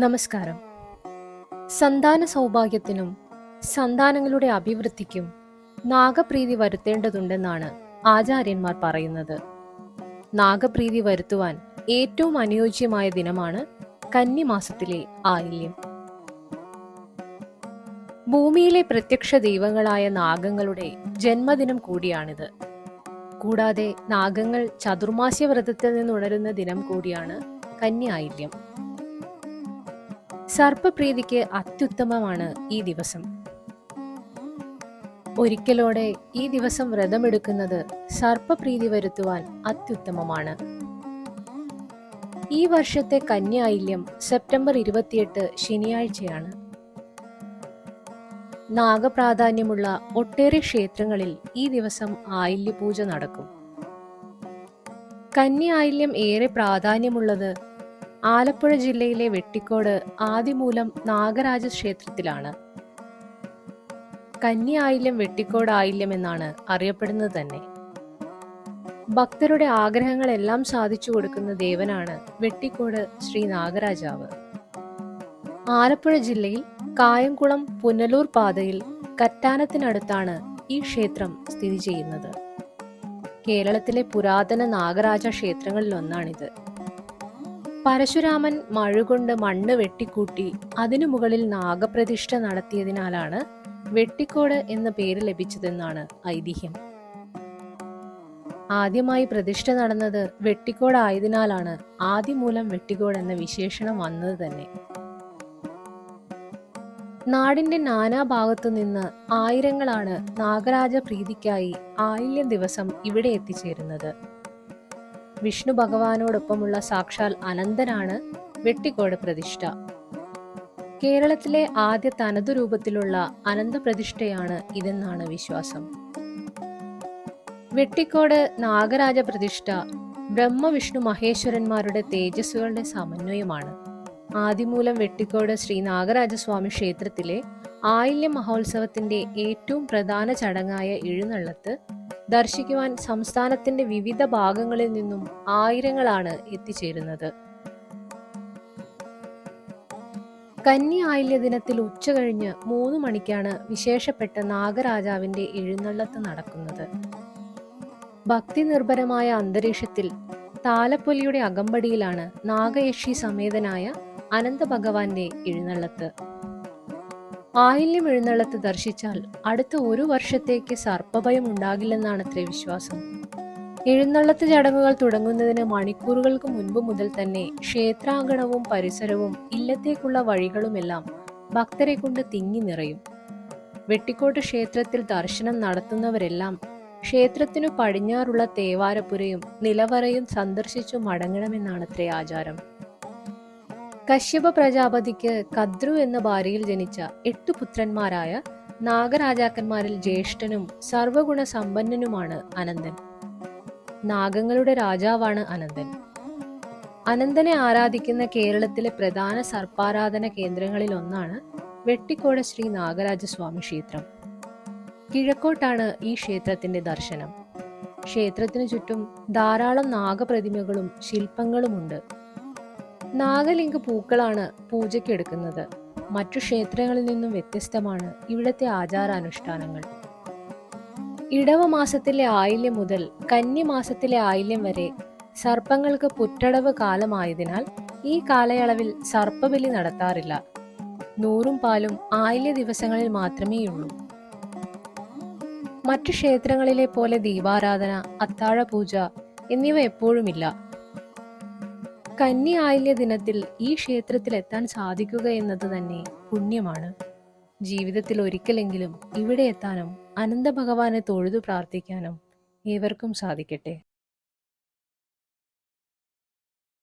നമസ്കാരം. സന്താന സൗഭാഗ്യത്തിനും സന്താനങ്ങളുടെ അഭിവൃദ്ധിക്കും നാഗപ്രീതി വരുത്തേണ്ടതുണ്ടെന്നാണ് ആചാര്യന്മാർ പറയുന്നത്. നാഗപ്രീതി വരുത്തുവാൻ ഏറ്റവും അനുയോജ്യമായ ദിനമാണ് കന്നിമാസത്തിലെ ആയില്യം. ഭൂമിയിലെ പ്രത്യക്ഷ ദൈവങ്ങളായ നാഗങ്ങളുടെ ജന്മദിനം കൂടിയാണിത്. കൂടാതെ നാഗങ്ങൾ ചതുർമാസ്യ വ്രതത്തിൽ നിന്നുണരുന്ന ദിനം കൂടിയാണ് കന്യായില്യം സർപ്പപ്രീതിക്ക് അത്യുത്തമമാണ് ഈ ദിവസം. ഒരിക്കലോടെ ഈ ദിവസം വ്രതമെടുക്കുന്നത് സർപ്പപ്രീതി വരുത്തുവാൻ അത്യുത്തമമാണ്. ഈ വർഷത്തെ കന്യായില്യം സെപ്റ്റംബർ ഇരുപത്തിയെട്ട് ശനിയാഴ്ചയാണ്. നാഗപ്രാധാന്യമുള്ള ഒട്ടേറെ ക്ഷേത്രങ്ങളിൽ ഈ ദിവസം ആയില്യപൂജ നടക്കും. കന്യായില്യം ഏറെ പ്രാധാന്യമുള്ളത് ആലപ്പുഴ ജില്ലയിലെ വെട്ടിക്കോട് ആദിമൂലം നാഗരാജ ക്ഷേത്രത്തിലാണ്. കന്നി ആയില്യം വെട്ടിക്കോട് ആയില്യം എന്നാണ് അറിയപ്പെടുന്നത് തന്നെ. ഭക്തരുടെ ആഗ്രഹങ്ങളെല്ലാം സാധിച്ചു കൊടുക്കുന്ന ദേവനാണ് വെട്ടിക്കോട് ശ്രീ നാഗരാജാവ്. ആലപ്പുഴ ജില്ലയിൽ കായംകുളം പുനലൂർ പാതയിൽ കറ്റാനത്തിനടുത്താണ് ഈ ക്ഷേത്രം സ്ഥിതി ചെയ്യുന്നത്. കേരളത്തിലെ പുരാതന നാഗരാജ ക്ഷേത്രങ്ങളിലൊന്നാണിത്. പരശുരാമൻ മഴുകൊണ്ട് മണ്ണ് വെട്ടിക്കൂട്ടി അതിനു മുകളിൽ നാഗപ്രതിഷ്ഠ നടത്തിയതിനാലാണ് വെട്ടിക്കോട് എന്ന പേര് ലഭിച്ചതെന്നാണ് ഐതിഹ്യം. ആദ്യമായി പ്രതിഷ്ഠ നടന്നത് വെട്ടിക്കോടായതിനാലാണ് ആദ്യമൂലം വെട്ടിക്കോട് എന്ന വിശേഷണം വന്നത് തന്നെ. നാടിന്റെ നാനാഭാഗത്തു നിന്ന് ആയിരങ്ങളാണ് നാഗരാജ പ്രീതിക്കായി ആയില്യം ദിവസം ഇവിടെ എത്തിച്ചേരുന്നത്. വിഷ്ണു ഭഗവാനോടൊപ്പമുള്ള സാക്ഷാൽ അനന്തനാണ് വെട്ടിക്കോട് പ്രതിഷ്ഠ. കേരളത്തിലെ ആദ്യ തനതു രൂപത്തിലുള്ള അനന്ത പ്രതിഷ്ഠയാണ് ഇതെന്നാണ് വിശ്വാസം. വെട്ടിക്കോട് നാഗരാജ പ്രതിഷ്ഠ ബ്രഹ്മവിഷ്ണു മഹേശ്വരന്മാരുടെ തേജസ്സുകളുടെ സമന്വയമാണ്. ആദിമൂലം വെട്ടിക്കോട് ശ്രീ നാഗരാജസ്വാമി ക്ഷേത്രത്തിലെ ആയില്യ മഹോത്സവത്തിന്റെ ഏറ്റവും പ്രധാന ചടങ്ങായ എഴുന്നള്ളത്ത് ദർശിക്കുവാൻ സംസ്ഥാനത്തിന്റെ വിവിധ ഭാഗങ്ങളിൽ നിന്നും ആയിരങ്ങളാണ് എത്തിച്ചേരുന്നത്. കന്നി ആയില്യ ദിനത്തിൽ ഉച്ച കഴിഞ്ഞ് മൂന്ന് മണിക്കാണ് വിശേഷപ്പെട്ട നാഗരാജാവിന്റെ എഴുന്നള്ളത്ത് നടക്കുന്നത്. ഭക്തി നിർഭരമായ അന്തരീക്ഷത്തിൽ താലപ്പൊലിയുടെ അകമ്പടിയിലാണ് നാഗയക്ഷി സമേതനായ അനന്ത ഭഗവാന്റെ എഴുന്നള്ളത്ത്. ആയില്യം എഴുന്നള്ളത്ത് ദർശിച്ചാൽ അടുത്ത ഒരു വർഷത്തേക്ക് സർപ്പഭയം ഉണ്ടാകില്ലെന്നാണത്രേ വിശ്വാസം. എഴുന്നള്ളത്ത് ചടങ്ങുകൾ തുടങ്ങുന്നതിന് മണിക്കൂറുകൾക്ക് മുൻപ് മുതൽ തന്നെ ക്ഷേത്രാങ്കണവും പരിസരവും ഇല്ലത്തേക്കുള്ള വഴികളുമെല്ലാം ഭക്തരെ കൊണ്ട് തിങ്ങി നിറയും. വെട്ടിക്കോട്ട് ക്ഷേത്രത്തിൽ ദർശനം നടത്തുന്നവരെല്ലാം ക്ഷേത്രത്തിനു പടിഞ്ഞാറുള്ള തേവാരപ്പുരയും നിലവറയും സന്ദർശിച്ചു മടങ്ങണമെന്നാണത്രേ ആചാരം. കശ്യപ പ്രജാപതിക്ക് കദ്രു എന്ന ഭാര്യയിൽ ജനിച്ച എട്ടു പുത്രന്മാരായ നാഗരാജാക്കന്മാരിൽ ജ്യേഷ്ഠനും സർവഗുണ സമ്പന്നനുമാണ് അനന്തൻ. നാഗങ്ങളുടെ രാജാവാണ് അനന്തൻ. അനന്തനെ ആരാധിക്കുന്ന കേരളത്തിലെ പ്രധാന സർപ്പാരാധന കേന്ദ്രങ്ങളിൽ ഒന്നാണ് വെട്ടിക്കോട് ശ്രീ നാഗരാജസ്വാമി ക്ഷേത്രം. കിഴക്കോട്ടാണ് ഈ ക്ഷേത്രത്തിന്റെ ദർശനം. ക്ഷേത്രത്തിനു ചുറ്റും ധാരാളം നാഗപ്രതിമകളും ശില്പങ്ങളുമുണ്ട്. നാഗലിംഗ പൂക്കളാണ് പൂജയ്ക്ക് എടുക്കുന്നത്. മറ്റു ക്ഷേത്രങ്ങളിൽ നിന്നും വ്യത്യസ്തമാണ് ഇവിടുത്തെ ആചാരാനുഷ്ഠാനങ്ങൾ. ഇടവ മാസത്തിലെ ആയില്യം മുതൽ കന്യമാസത്തിലെ ആയില്യം വരെ സർപ്പങ്ങൾക്ക് പുറ്റടവ് കാലമായതിനാൽ ഈ കാലയളവിൽ സർപ്പബലി നടത്താറില്ല. നൂറും പാലും ആയില്യ ദിവസങ്ങളിൽ മാത്രമേയുള്ളൂ. മറ്റു ക്ഷേത്രങ്ങളിലെ പോലെ ദീപാരാധന അത്താഴപൂജ എന്നിവ എപ്പോഴുമില്ല. കന്നി ആയില്യ ദിനത്തിൽ ഈ ക്ഷേത്രത്തിൽ എത്താൻ സാധിക്കുക എന്നത് തന്നെ പുണ്യമാണ്. ജീവിതത്തിൽ ഒരിക്കലെങ്കിലും ഇവിടെ എത്താനും അനന്ത ഭഗവാനെ തൊഴുതു പ്രാർത്ഥിക്കാനും ഏവർക്കും സാധിക്കട്ടെ.